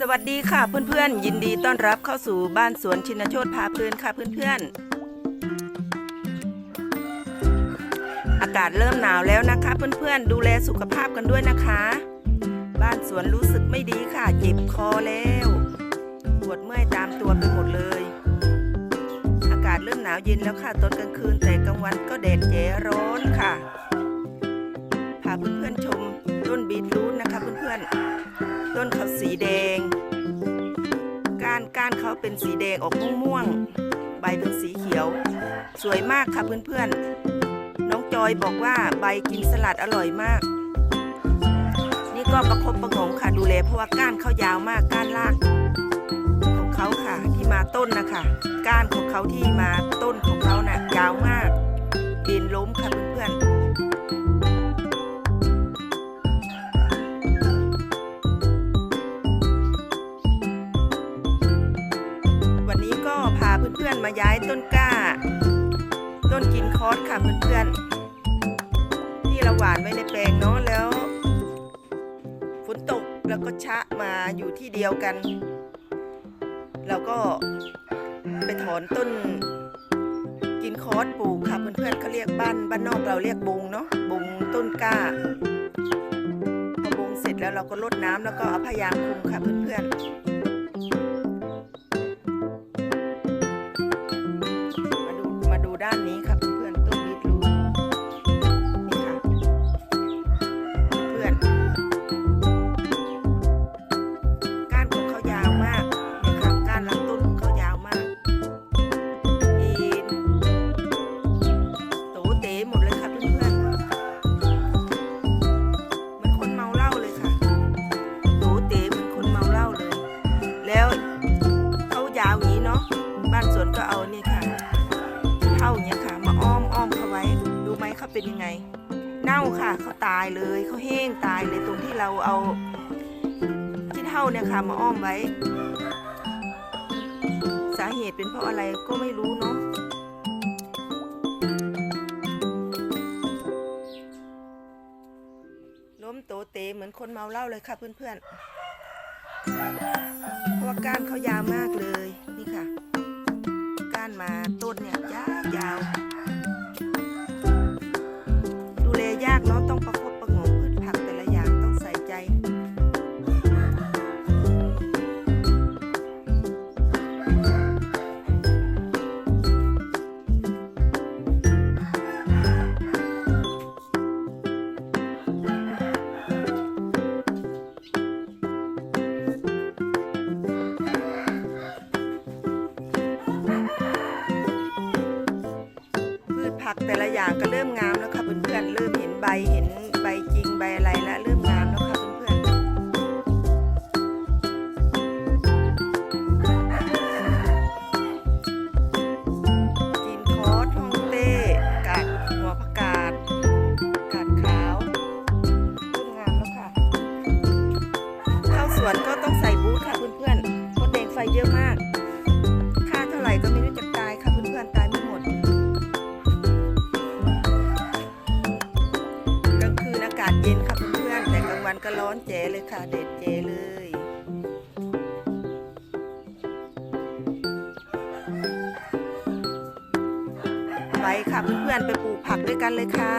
สวัสดีค่ะเพื่อนๆ ยินดีต้อนรับเข้าสู่บ้านสวนชินโชตพาเพลินค่ะเพื่อนๆ อากาศเริ่มหนาวแล้วนะคะ เพื่อนๆ ดูแลสุขภาพกันด้วยนะคะ บ้านสวนรู้สึกไม่ดีค่ะ เจ็บคอแล้วปวดเมื่อยตามตัวไปหมดเลย อากาศเริ่มหนาวเย็นแล้วค่ะตอนกลางคืนแต่กลางวันก็แดดแจ๋ร้อนค่ะ เพื่อนๆชมต้นบีทรูทนะคะเพื่อนๆ ต้นเขาสีแดง ก้านก้านเขาเป็นสีแดงออกม่วงๆ ใบเป็นสีเขียว สวยมากค่ะเพื่อนๆ น้องจอยบอกว่าใบกินสลัดอร่อยมาก นี่ก็ประคบประหงมค่ะดูแลเพราะว่าก้านเขายาวมากก้านลากของเขาค่ะที่มาต้นนะคะก้านของเขาที่มาต้นของเขาน่ะยาวมากเอ็นล้มค่ะเพื่อนๆ มาย้ายต้นกล้า ต้นกินคอสค่ะเพื่อนๆ ที่เราหวานไว้ในแปลงเนาะแล้วฝนตกแล้วก็ชะมาอยู่ที่เดียวกัน เราก็ไปถอนต้นกินคอสปลูกค่ะเพื่อนๆเขาเรียกบ้านบ้านนอกเราเรียกบุงเนาะบุงต้นกล้าพอบุงเสร็จแล้วเราก็รดน้ำแล้วก็เอาพยางคุมค่ะเพื่อนๆ นี่ยค่ะมาอ้อมไว้ สาเหตุเป็นเพราะอะไรก็ไม่รู้เนาะล้มโตเตเหมือนคนเมาเหล้าเลยค่ะเพื่อนๆเพราะว่าก้านเขายาวมากเลย นี่ค่ะ ก้านมาต้นเนี่ยยาวยาว ผักแต่ละอย่างก็เริ่มงามแล้วค่ะเพื่อนๆเริ่มเห็นใบเห็นางคืนอากาศเย็นค่ะเพื่อนๆแต่กลางวันก็ร้อนแจ๋เลยค่ะ เด็ดเจ๋เลยไปค่ะเพื่อนๆไปปลูกผักด้วยกันเลยค่ะ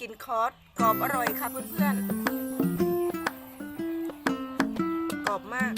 กินคอสกรอบอร่อยค่ะเพื่อนๆกรอบมาก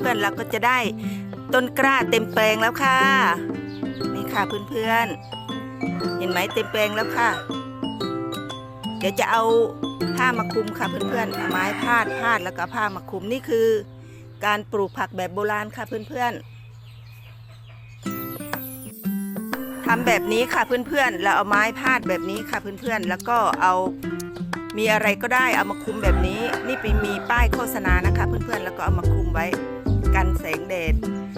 พื่อนๆเราก็จะได้ต้นกล้าเต็มแปลงแล้วค่ะ นี่ค่ะเพื่อนๆ เห็นไหมเต็มแปลงแล้วค่ะ เดี๋ยวจะเอาผ้ามาคลุมค่ะเพื่อนๆเอาไม้พาดพาดแล้วก็ผ้ามาคลุมนี่คือ การปลูกผักแบบโบราณค่ะเพื่อนๆทำแบบนี้ค่ะเพื่อนๆเราเอาไม้พาดแบบนี้ค่ะเพื่อนๆ แล้วก็เอามีอะไรก็ได้เอามาคุมแบบนี้ นี่ไปมีป้ายโฆษณานะคะ เพื่อนๆแล้วก็เอามาคุมไว้ งแดด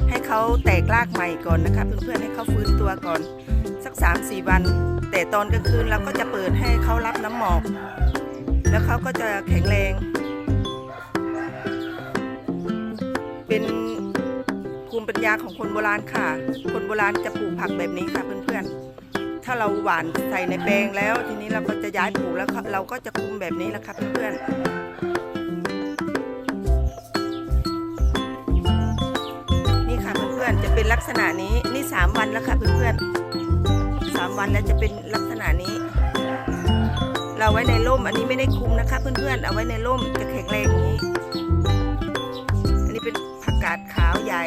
ให้เขาแตกรากใหม่ก่อนนะคะเพื่อนๆให้เขาฟื้นตัวก่อนสัก3าสี่วัน แต่ตอนกลางคืนเราก็จะเปิดให้เขารับน้ำหมอก แล้วเขาก็จะแข็งแรง เป็นภูมิปัญญาของคนโบราณค่ะ คนโบราณจะปลูกผักแบบนี้ค่ะเพื่อนๆ ถ้าเราหว่านใส่ในแปลงแล้ว ทีนี้เราก็จะย้ายปลูกแล้วเราก็จะคุมแบบนี้แหละค่ะเพื่อนๆ เป็นลักษณะนี้นี่สามวันแล้วค่ะเพื่อนๆสามวันแล้วจะเป็นลักษณะนี้ เราไว้ในร่มอันนี้ไม่ได้คุมนะคะ เพื่อนๆเอาไว้ในร่มจะแข็งแรงอย่างนี้ อันนี้เป็นผักกาดขาวใหญ่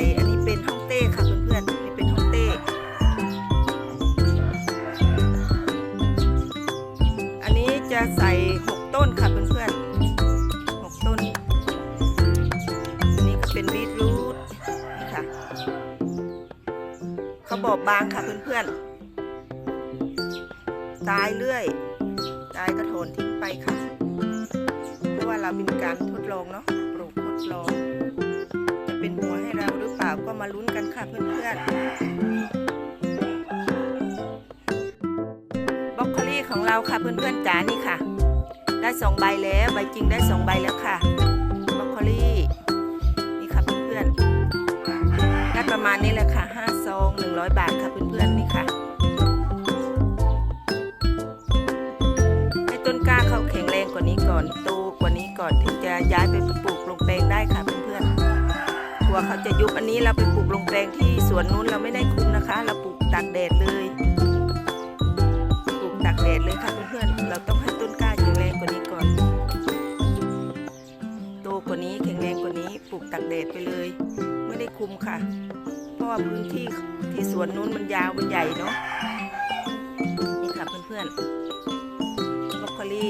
เพื่อนๆ ตายเรื่อย ตายกระโถนทิ้งไปค่ะ เพราะว่าเราเป็นการทดลองเนาะ ปลูกทดลอง จะเป็นหัวให้เราหรือเปล่าก็มาลุ้นกันค่ะเพื่อนๆบล็อกโคลี่ของเราค่ะเพื่อนๆจ๋านี่ค่ะ ได้สองใบแล้วใบจริงได้สองใบแล้วค่ะบล็อกโคลี่ นี่ค่ะเพื่อนๆได้ประมาณนี้แหละค่ะ องหนึ่งร้อยบาทค่ะเพื่อนๆนี่ค่ะ ให้ต้นกล้าเขาแข็งแรงกว่านี้ก่อนโตกว่านี้ก่อนถึงจะย้ายไปปลูกลงแปลงได้ค่ะเพื่อนๆกลัวเขาจะยุบอันนี้เราไปปลูกลงแปลงที่สวนนู้นเราไม่ได้คุมนะคะ เราปลูกตากแดดเลยปลูกตากแดดเลยค่ะเพื่อนๆเราต้องให้ต้นกล้าแข็งแรงกว่านี้ก่อนโตกว่านี้แข็งแรงกว่านี้ปลูกตากแดดไปเลย ไม่ได้คุมค่ะ เพราะว่าพื้นที่ที่สวนนู้นมันยาวมันใหญ่เนาะนี่ค่ะเพื่อนๆบรอกโคลี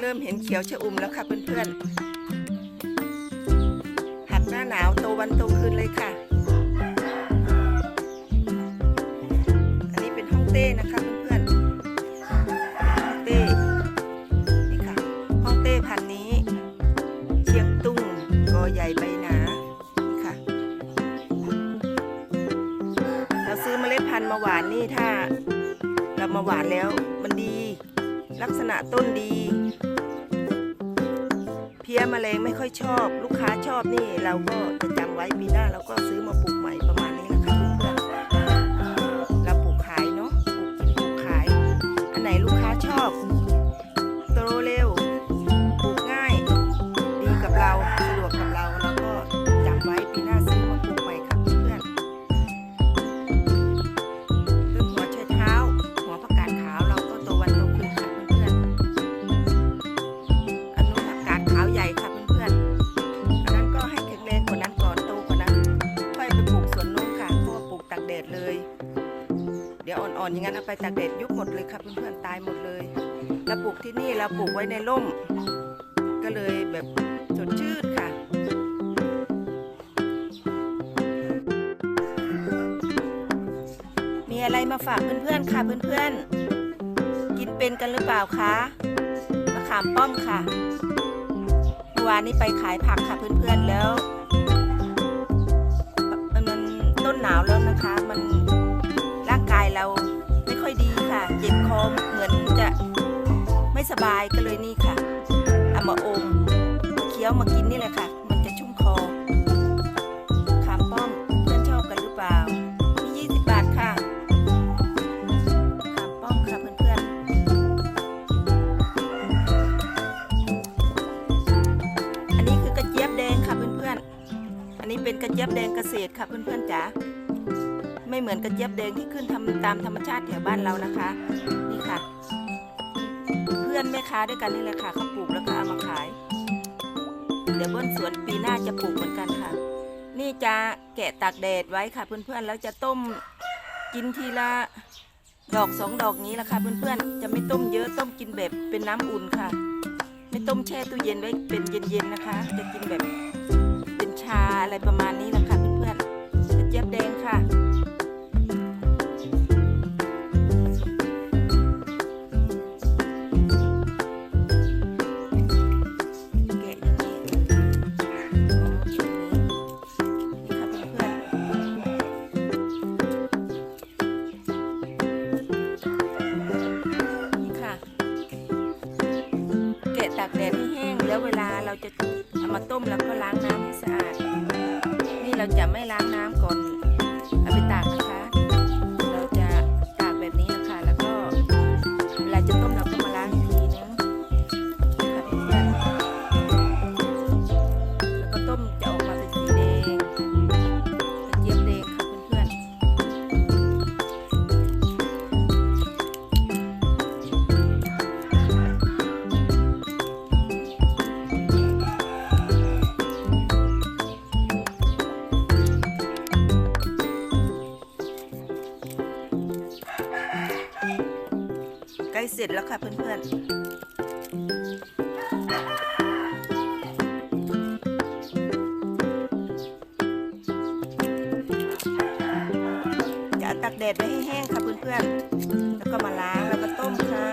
เริ่มเห็นเขียวชะอุ่มแล้วค่ะเพื่อนๆ หวานแล้ว มันดี ลักษณะต้นดี เพี้ยแมลงไม่ค่อยชอบ ลูกค้าชอบนี่ เราก็จะจำไว้ปีหน้าเราก็ซื้อมาปลูกใหม่ประมาณ ดี๋ยวอ่อนอย่างนั้นเอาไปตากแดดยุบหมดเลยค่ะเพื่อนๆตายหมดเลยเราปลูกที่นี่เราปลูกไว้ในร่ม ก็เลยแบบสดชื่นค่ะมีอะไรมาฝากเพื่อนๆค่ะเพื่อนๆกินเป็นกันหรือเปล่าคะมะขามป้อมค่ะเมื่อวานนี้ไปขายผักค่ะเพื่อนๆแล้ว มันต้นหนาวแล้วนะคะมัน เจ็บคอเหมือนจะไม่สบายก็เลยนี่ค่ะเอามาอมเคี้ยวมากินนี่แหละค่ะ มันจะชุ่มคอขามป้อมเพื่อนชอบกันหรือเปล่ามี20 บาทค่ะขามป้อมค่ะเพื่อนๆอันนี้คือกระเจี๊ยบแดงค่ะเพื่อนๆอันนี้เป็นกระเจี๊ยบแดงเกษตรค่ะเพื่อนๆจ๋า ไม่เหมือนกระเจี๊ยบแดงที่ขึ้นทำตามธรรมชาติแถวบ้านเรานะคะ นี่ค่ะ เพื่อนแม่ค้าด้วยกันนี่แหละค่ะเขาปลูกแล้วก็เอามาขาย เดี๋ยวบนสวนปีหน้าจะปลูกเหมือนกันค่ะ นี่จะแกะตากแดดไว้ค่ะ เพื่อนๆแล้วจะต้มกินทีละดอกสองดอกนี้ละค่ะเพื่อนๆ จะไม่ต้มเยอะต้มกินแบบเป็นน้ำอุ่นค่ะ ไม่ต้มแช่ตู้เย็นไว้เป็นเย็นๆนะคะ จะกินแบบเป็นชาอะไรประมาณนี้ละค่ะเพื่อนๆกระเจี๊ยบแดงค่ะ เสร็จแล้วค่ะเพื่อนๆจะตากแดดไว้ให้แห้งค่ะเพื่อนๆ แล้วก็มาล้างแล้วก็ต้มค่ะ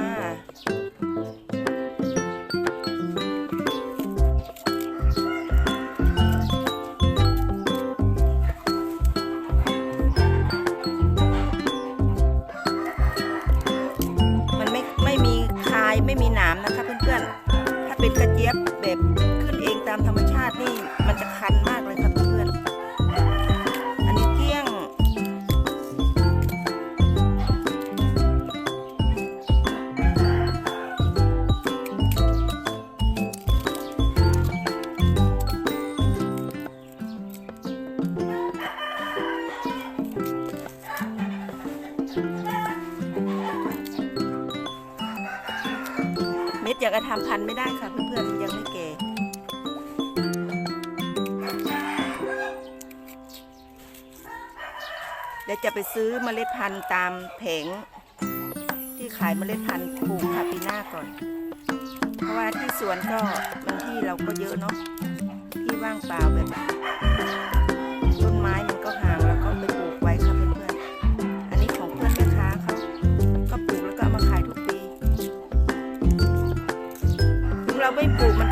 ระทำพันไม่ได้ค่ะเพื่อนๆยังไม่เก่เดี๋ยวจะไปซื้อเมล็ดพันธุ์ตามแผง ที่ขายเมล็ดพันธุ์ปลูกคาปีน้าก่อน เพราะว่าที่สวนก็มันที่เราก็เยอะเนาะที่ว่างเปล่าแบบ people.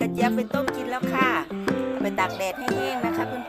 กระเจี๊ยบไปต้มกินแล้วค่ะ ไปตากแดดให้แห้งนะคะเพื่อน